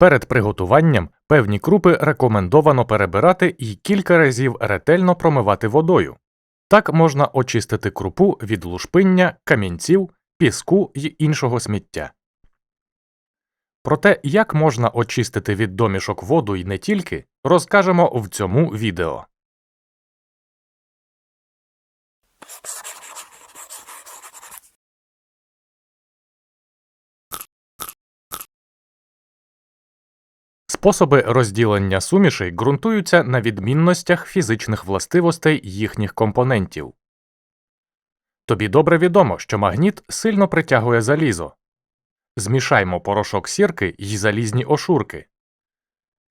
Перед приготуванням певні крупи рекомендовано перебирати і кілька разів ретельно промивати водою. Так можна очистити крупу від лушпиння, камінців, піску й іншого сміття. Про те, як можна очистити від домішок воду і не тільки, розкажемо в цьому відео. Способи розділення сумішей ґрунтуються на відмінностях фізичних властивостей їхніх компонентів. Тобі добре відомо, що магніт сильно притягує залізо. Змішаймо порошок сірки й залізні ошурки.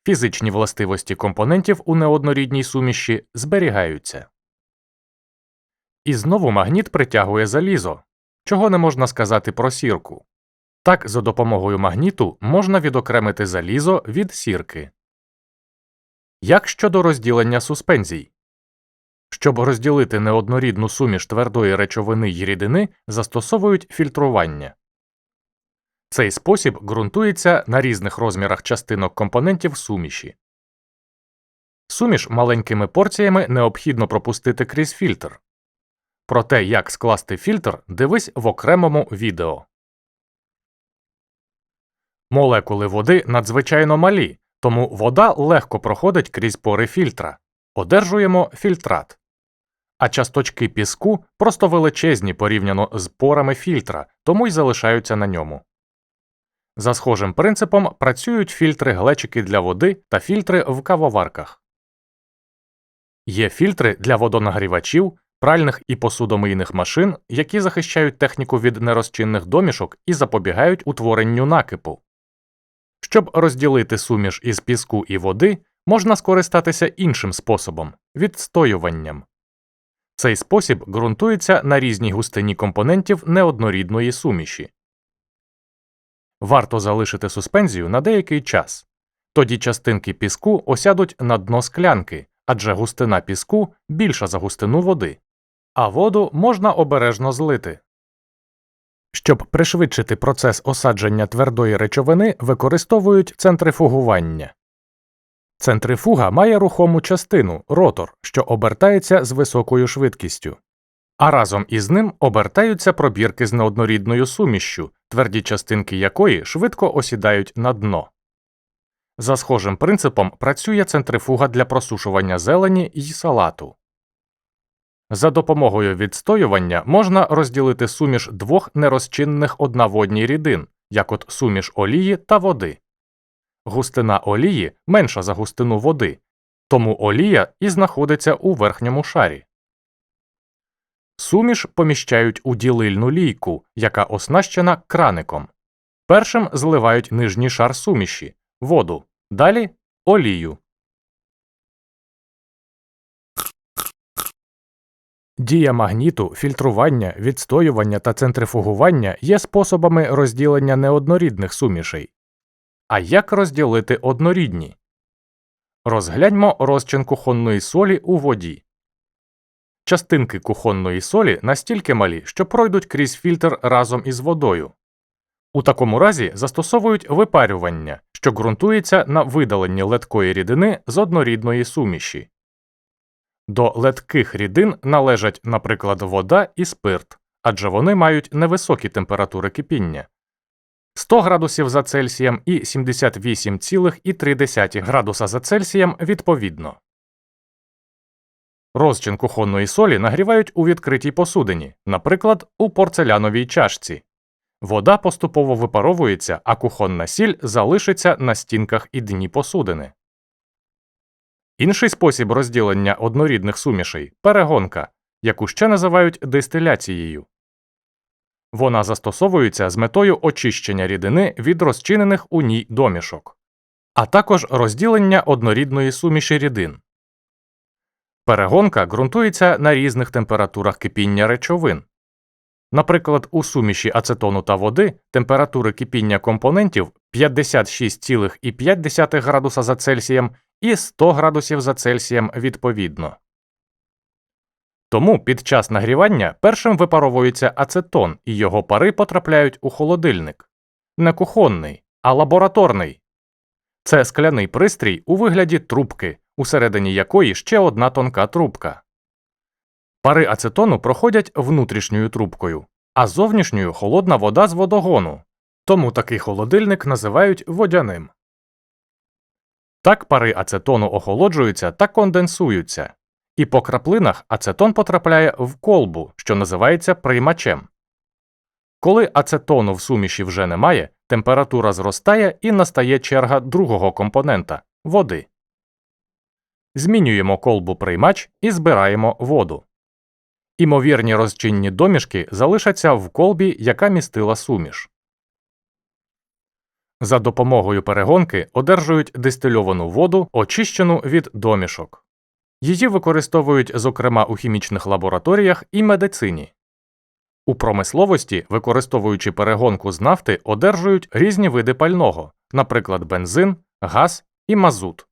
Фізичні властивості компонентів у неоднорідній суміші зберігаються. І знову магніт притягує залізо, чого не можна сказати про сірку. Так, за допомогою магніту можна відокремити залізо від сірки. Як щодо розділення суспензій? Щоб розділити неоднорідну суміш твердої речовини й рідини, застосовують фільтрування. Цей спосіб ґрунтується на різних розмірах частинок компонентів суміші. Суміш маленькими порціями необхідно пропустити крізь фільтр. Про те, як скласти фільтр, дивись в окремому відео. Молекули води надзвичайно малі, тому вода легко проходить крізь пори фільтра. Одержуємо фільтрат. А часточки піску просто величезні порівняно з порами фільтра, тому й залишаються на ньому. За схожим принципом працюють фільтри глечики для води та фільтри в кавоварках. Є фільтри для водонагрівачів, пральних і посудомийних машин, які захищають техніку від нерозчинних домішок і запобігають утворенню накипу. Щоб розділити суміш із піску і води, можна скористатися іншим способом відстоюванням. Цей спосіб ґрунтується на різній густині компонентів неоднорідної суміші. Варто залишити суспензію на деякий час. Тоді частинки піску осядуть на дно склянки, адже густина піску більша за густину води, а воду можна обережно злити. Щоб пришвидшити процес осадження твердої речовини, використовують центрифугування. Центрифуга має рухому частину ротор, що обертається з високою швидкістю, а разом із ним обертаються пробірки з неоднорідною сумішшю, тверді частинки якої швидко осідають на дно. За схожим принципом працює центрифуга для просушування зелені й салату. За допомогою відстоювання можна розділити суміш двох нерозчинних однаводній рідин, як от суміш олії та води. Густина олії менша за густину води, тому олія і знаходиться у верхньому шарі. Суміш поміщають у ділильну лійку, яка оснащена краником. Першим зливають нижній шар суміші воду, далі олію. Дія магніту, фільтрування, відстоювання та центрифугування є способами розділення неоднорідних сумішей. А як розділити однорідні? Розгляньмо розчин кухонної солі у воді. Частинки кухонної солі настільки малі, що пройдуть крізь фільтр разом із водою. У такому разі застосовують випарювання, що ґрунтується на видаленні леткої рідини з однорідної суміші. До летких рідин належать, наприклад, вода і спирт, адже вони мають невисокі температури кипіння 100 градусів за Цельсієм і 78,3 градуса за Цельсієм відповідно. Розчин кухонної солі нагрівають у відкритій посудині, наприклад, у порцеляновій чашці. Вода поступово випаровується, а кухонна сіль залишиться на стінках і дні посудини. Інший спосіб розділення однорідних сумішей перегонка, яку ще називають дистиляцією. Вона застосовується з метою очищення рідини від розчинених у ній домішок, а також розділення однорідної суміші рідин. Перегонка ґрунтується на різних температурах кипіння речовин. Наприклад, у суміші ацетону та води температури кипіння компонентів 56,5 градуса за Цельсієм і 100 градусів за Цельсієм відповідно. Тому під час нагрівання першим випаровується ацетон і його пари потрапляють у холодильник не кухонний, а лабораторний. Це скляний пристрій у вигляді трубки, усередині якої ще одна тонка трубка. Пари ацетону проходять внутрішньою трубкою, а зовнішньою холодна вода з водогону, тому такий холодильник називають водяним. Так пари ацетону охолоджуються та конденсуються, і по краплинах ацетон потрапляє в колбу, що називається приймачем. Коли ацетону в суміші вже немає, температура зростає і настає черга другого компонента води. Змінюємо колбу приймач і збираємо воду. Імовірні розчинні домішки залишаться в колбі, яка містила суміш. За допомогою перегонки одержують дистильовану воду, очищену від домішок. Її використовують зокрема у хімічних лабораторіях і медицині. У промисловості, використовуючи перегонку з нафти, одержують різні види пального, наприклад, бензин, газ і мазут.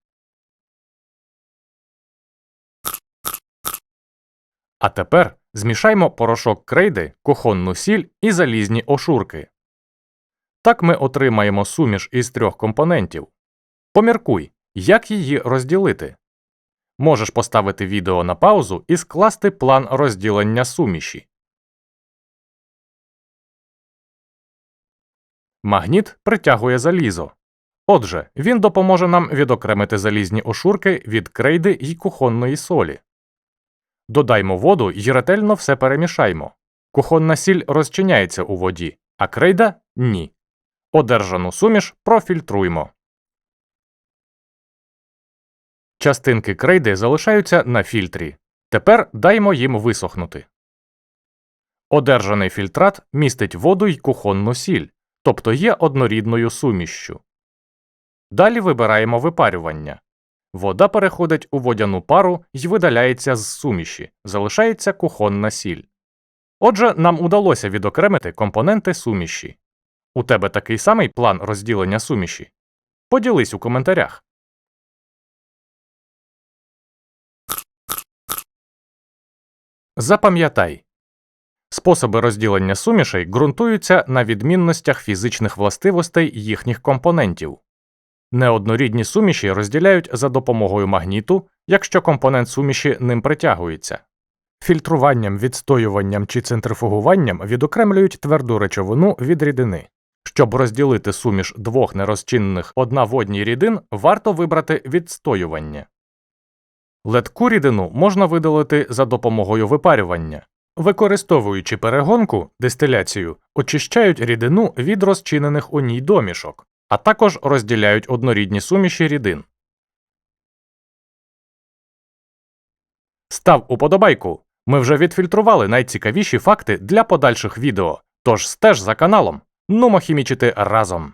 А тепер змішаймо порошок крейди, кухонну сіль і залізні ошурки. Так ми отримаємо суміш із трьох компонентів. Поміркуй, як її розділити. Можеш поставити відео на паузу і скласти план розділення суміші. Магніт притягує залізо. Отже, він допоможе нам відокремити залізні ошурки від крейди й кухонної солі. Додаймо воду і ретельно все перемішаймо. Кухонна сіль розчиняється у воді, а крейда ні. Одержану суміш профільтруймо. Частинки крейди залишаються на фільтрі. Тепер даймо їм висохнути. Одержаний фільтрат містить воду й кухонну сіль, тобто є однорідною сумішшю. Далі вибираємо випарювання. Вода переходить у водяну пару й видаляється з суміші, залишається кухонна сіль. Отже, нам удалося відокремити компоненти суміші. У тебе такий самий план розділення суміші? Поділись у коментарях. Запам'ятай. Способи розділення сумішей ґрунтуються на відмінностях фізичних властивостей їхніх компонентів. Неоднорідні суміші розділяють за допомогою магніту, якщо компонент суміші ним притягується. Фільтруванням, відстоюванням чи центрифугуванням відокремлюють тверду речовину від рідини. Щоб розділити суміш двох нерозчинних одна водній рідин, варто вибрати відстоювання. Ледку рідину можна видалити за допомогою випарювання. Використовуючи перегонку дистиляцію, очищають рідину від розчинених у ній домішок, а також розділяють однорідні суміші рідин. Став уподобайку. Ми вже відфільтрували найцікавіші факти для подальших відео. Тож стеж за каналом. Нумо хімічити разом.